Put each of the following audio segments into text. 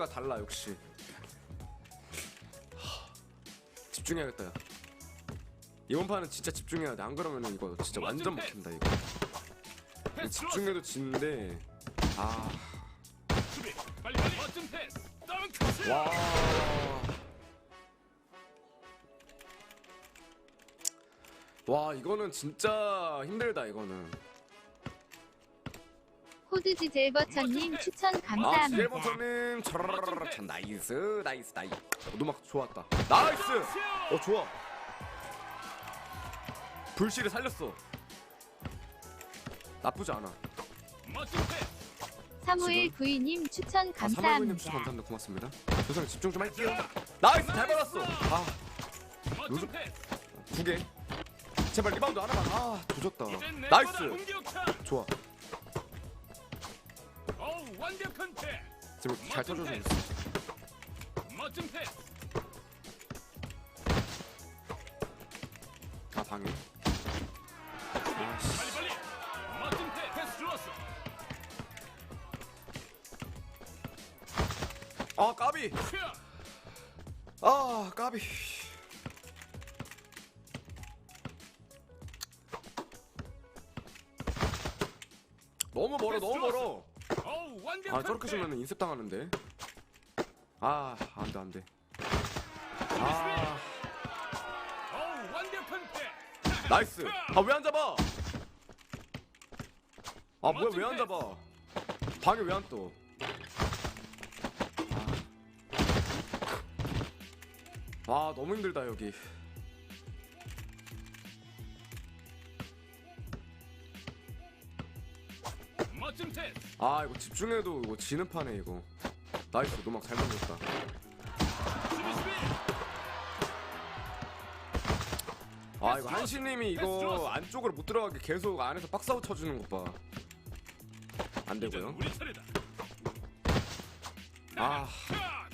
와 플레이가 달라 역시 하, 집중해야겠다 야. 이번 판은 진짜 집중해야 돼 안 그러면 이거 진짜 완전 먹힌다 이거. 집중해도 지는데 아. 와. 와 이거는 진짜 힘들다 이거는 코드 지젤버천님 추천 아 감사합니다. 차라라라 참 나이스 나이스 나이스. 어, 음악 좋았다. 나이스! 어 좋아. 불씨를 살렸어. 나쁘지 않아. 멋진. 사무엘 구이님 추천 아 사마구님 감사합니다. 추천 감사합니다. 고맙습니다. 조상 집중 좀 할게요. 나이스! 잘 받았어. 아. 멋진 요즘-. 두개. 제발 리바운드 하나만. 아 조졌다. 이젠 내 나이스! 공격차. 좋아 완벽한 패스. 지금 잘 쳐줘주고 있어 멋진 패스. 아 방해 빨리 빨리. 멋진 패스. 패스 좋았어. 아 까비 슈. 아 까비 너무 멀어 너무 멀어 아 저렇게. 주면 인셉 당하는데 아 안돼 안돼 아. 나이스 아 왜 안 잡아 아 뭐야 왜 안 잡아 방에 왜 안 떠? 아. 아 너무 힘들다 여기 아 이거 집중해도 이거 지는 판에 이거. 나이스 노막 잘 수비. 아 이거 한신님이 이거 안쪽으로 못 들어가게 계속 안에서 박스아웃 쳐주는 것봐. 안 이젠 되고요. 우리 차례다. 아. 샷.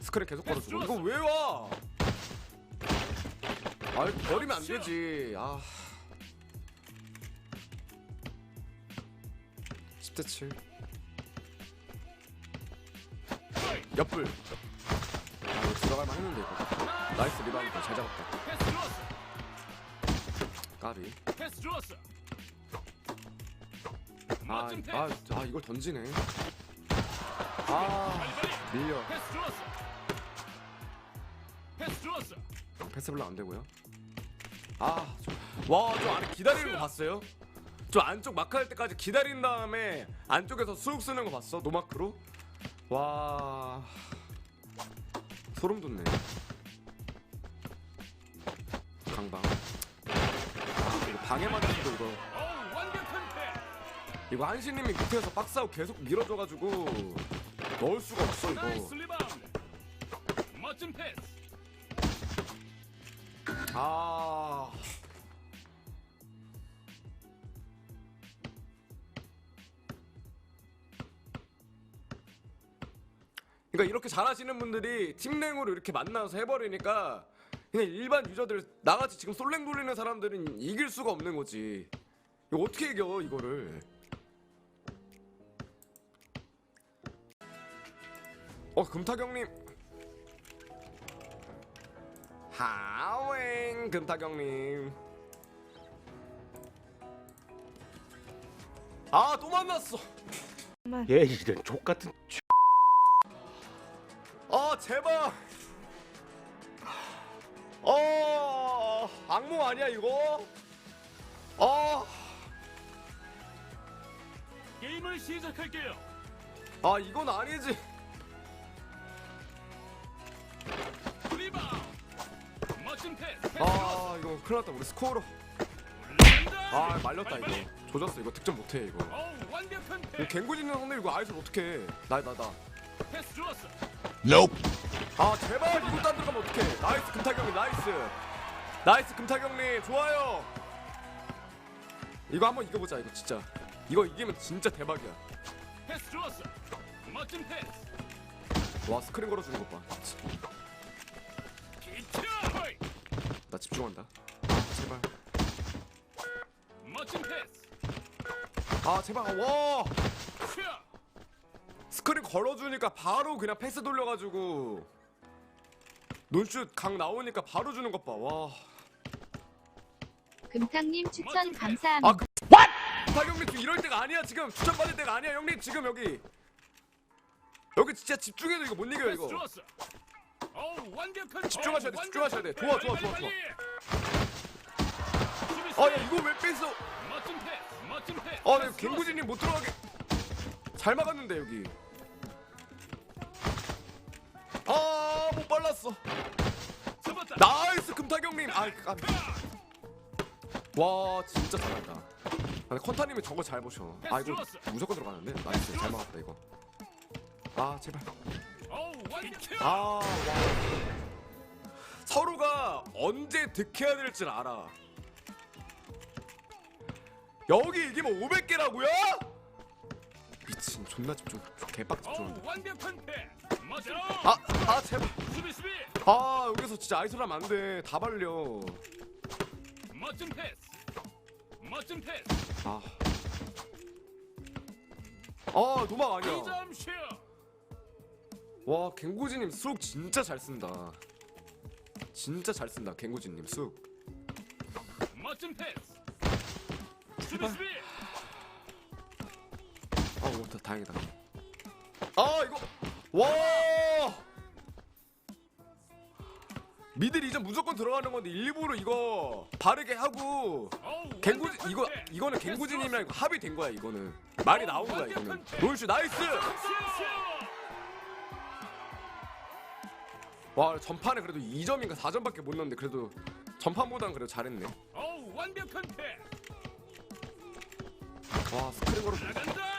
스크린 계속 걸어주고. 이거 왜 와? 아 이거 버리면 안 되지. 아 10대 7 옆불 아 이거 들어갈만 했는데 이거 나이스 리바운드 잘 잡았다. 까비. 아. 아, 아 이걸 던지네 아. 밀려 패스 좋았어. 안 되고요. 아, 와, 저 안에 기다리는 거 봤어요? 저 안쪽 마크 할 때까지 기다린 다음에 안쪽에서 쑥 쓰는 거 봤어? 노마크로? 와, 소름 돋네. 강방. 아, 이거 방해 맞았어도 이거. 이거 한신님이 밑에서 박스아웃 계속 밀어줘가지고 넣을 수가 없어 이거. 아. 그러니까 이렇게 잘하시는 분들이 팀랭으로 이렇게 만나서 해버리니까 그냥 일반 유저들 나같이 지금 솔랭 돌리는 사람들은 이길 수가 없는 거지. 이거 어떻게 이겨 이거를? 어 금타경님. 하웽 금타경님. 아 또 만났어. 얘 이런 족 같은 아 제발. 어 악몽 아니야 이거? 아, 게임을 시작할게요. 아 이건 아니지. 리바운드. 멋진 패스. 아 이거 큰일 났다 우리 스코어로. 아 말렸다. 이거. 조졌어 이거 득점 못해 이거. 어우 완벽한 패스. 갱구지는 상대 이거 아이솔 어떻게? 나나 나. 패스 좋았어. 아 제발 이것도 안 들어가면 어떡해. 나이스 금타경님 나이스. 나이스 금타경님 좋아요. 이거 한번 이겨보자 이거 진짜. 이거 이기면 진짜 대박이야. 패스 좋았어. 멋진 패스. 와 스크린 걸어주는 것봐나. 집중한다. 아, 제발. 멋진 패스. 아 제발. 와! 슈. 스크린 걸어주니까 바로 그냥 패스 돌려가지고 논슛 강 나오니까 바로 주는 것 봐 와 금탕님 추천 멋진 패스. 감사합니다. 아, 그, 타경님 지금 이럴 때가 아니야 지금 추천 받을 때가 아니야 형님 지금 여기 여기 진짜 집중해도 이거 못 이겨요 이거 좋았어. 어우 완벽한 집중하셔야 돼, 어우, 집중하셔야 돼. 완벽한 좋아, 좋아. 좋아, 빨리, 빨리. 수비 아야 수비. 이거 왜 뺐어 멋진 패스. 멋진 패스. 아, 네, 패스 갱구진님 못 들어가게 잘 막았는데 여기. 잡았다. 나이스 금타경님. 아, 깜. 와, 진짜 잘한다. 아, 근데 컨타님이 저거 잘 보셔. 아, 이거 무조건 들어가는데. 나이스, 잘 막았다 이거. 아, 제발. 아, 와. 서로가 언제 득해야 될줄 알아. 여기 이기면 500개라고요? 미친, 존나 집중. 개빡. 멋져. 아, 아 제발. 수비 수비. 아 여기서 진짜 아이솔하면 안 돼. 다 발려. 멋진 패스. 멋진 패스. 아. 아 도망 아니야. 이점 슛. 와 갱구지님 쑥 진짜 잘 쓴다. 진짜 잘 쓴다 갱구지님 쑥. 멋진 패스. 수비 제발. 수비. 아, 오, 다, 다행이다. 아, 이거 와. 미들 이제 무조건 들어가는 건데 일부러 이거 바르게 하고 완벽한 이거. 이거는 갱구진님이랑 이거 합의 된 거야 이거는 말이 나온 거야 이거는. 롤슈 나이스. 와 전판에 그래도 2점인가 4점밖에 못 넣었는데 그래도 전판보다는 그래도 잘했네. 와 스크린 걸어.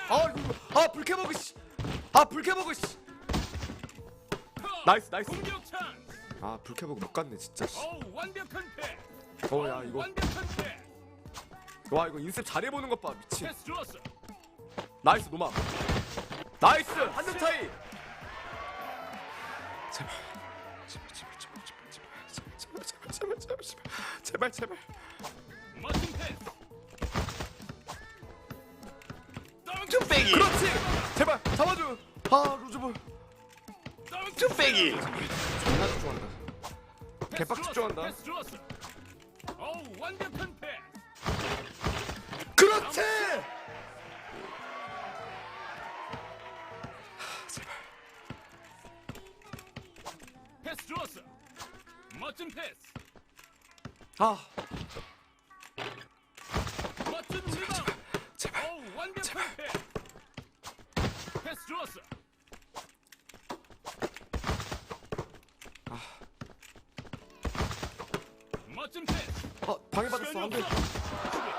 아 이거 아 불쾌버그 씨. 아 불쾌버그 씨. 나이스 나이스. 공격 찬스. 아 불쾌버그 못 갔네 진짜. 씨. 어우 완벽한 패스. 어야 어우, 이거 완벽한 패스. 와 이거 인셉 잘해보는 것봐 미친. 패스 좋았어. 나이스 노마. 나이스 한 점 차이. 제발. 제발 제발 제발 제발 제발 제발 제발 제발 제발 제발 제발. 멋진 패스. 쭈빼기. 그렇지. 제발 잡아줘. 아 루즈볼. 쭈빼기. 존나 집중한다. 개빡 집중한다. 패스. 그렇지. 패스 좋았어. 멋진 패스. 아 멋진 리바운드. 제발. 어우 완벽한 패스. 패스 좋았어. 방해받았어 안돼.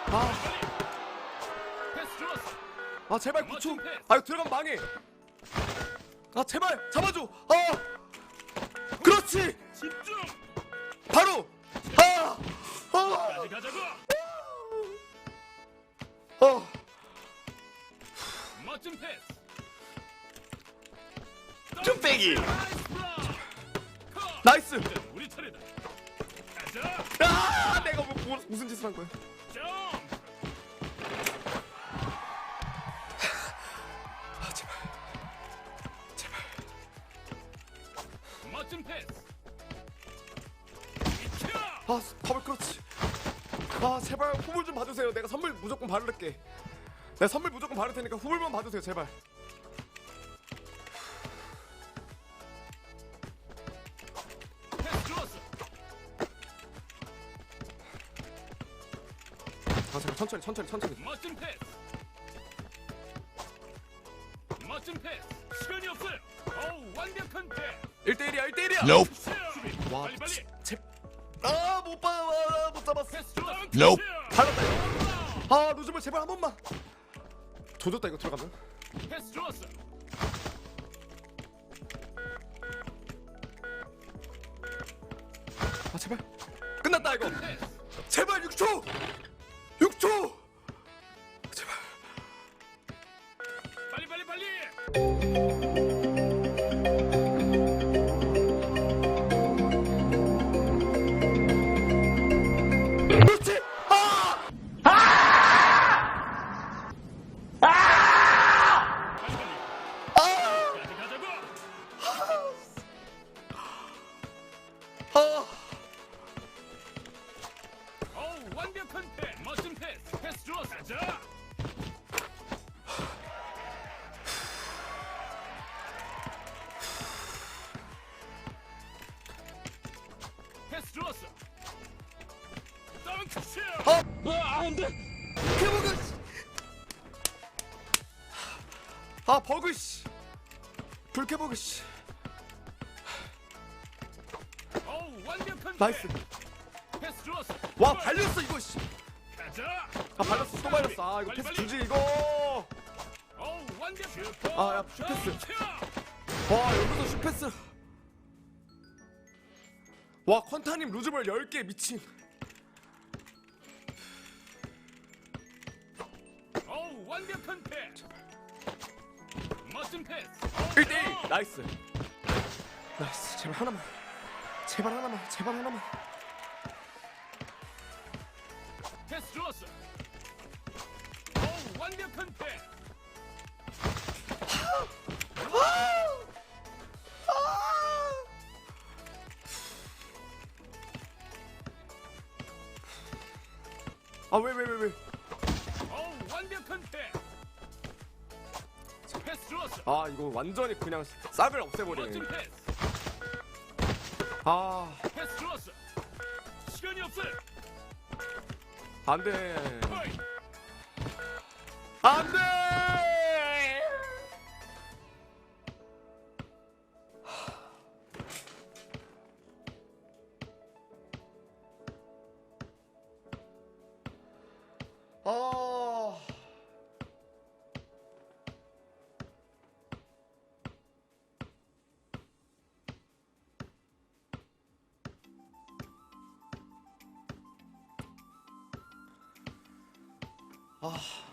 아. 패스 좋았어. 아 제발 9초 아 이거 들어가면 망해 아 제발 잡아줘 아 그렇지 집중. 바로 아 아, 가자고. 아. 멋진 패스. 쭈빼기. 나이스 우리 차례다. 가자. 아 무슨 짓을 한 거야 점. 아 제발 제발 멋진 패스. 이켜. 아 더블 그렇지 아 제발 후불 좀 봐주세요 내가 선물 무조건 바를게 내가 선물 무조건 바를 테니까 후불만 봐주세요 제발 아 제발 천천히 천천히 천천히 멋진 패스. 멋진 패스. 시간이 없어요. 어우 완벽한 패스. 1대1이야 1대1이야 Nope. 와 빨리. 아못 봐, 아, 못 잡았어 패스 이거 아 루즈볼 제발 한 번만 조졌다 이거 들어가면. 패스 좋았어. 아 제발. 끝났다 이거. 패스. 제발 6초. two. 개버그. 아 버그 씨. 불쾌 버그 씨. 어우 완벽한 나이스. 패스. 패스 좋았어. 와. 발렸어 이거 씨. 아 발렸어 또 발렸어. 아 이거 패스. 주지 이거. 아, 야, 슛패스. 와 여기서 슛패스. 와 컨타님 루즈볼 10개 미친. 완벽한 패스. 멋진 패스. 1대1 나이스. 나이스 제발 하나만. 제발 하나만. 제발 하나만. 패스 좋았어. 어우 완벽한 패스. 아 왜 왜 왜 왜? 아 이거 완전히 그냥 싹을 없애버리네. 아. 안돼. 안돼. 아. 아.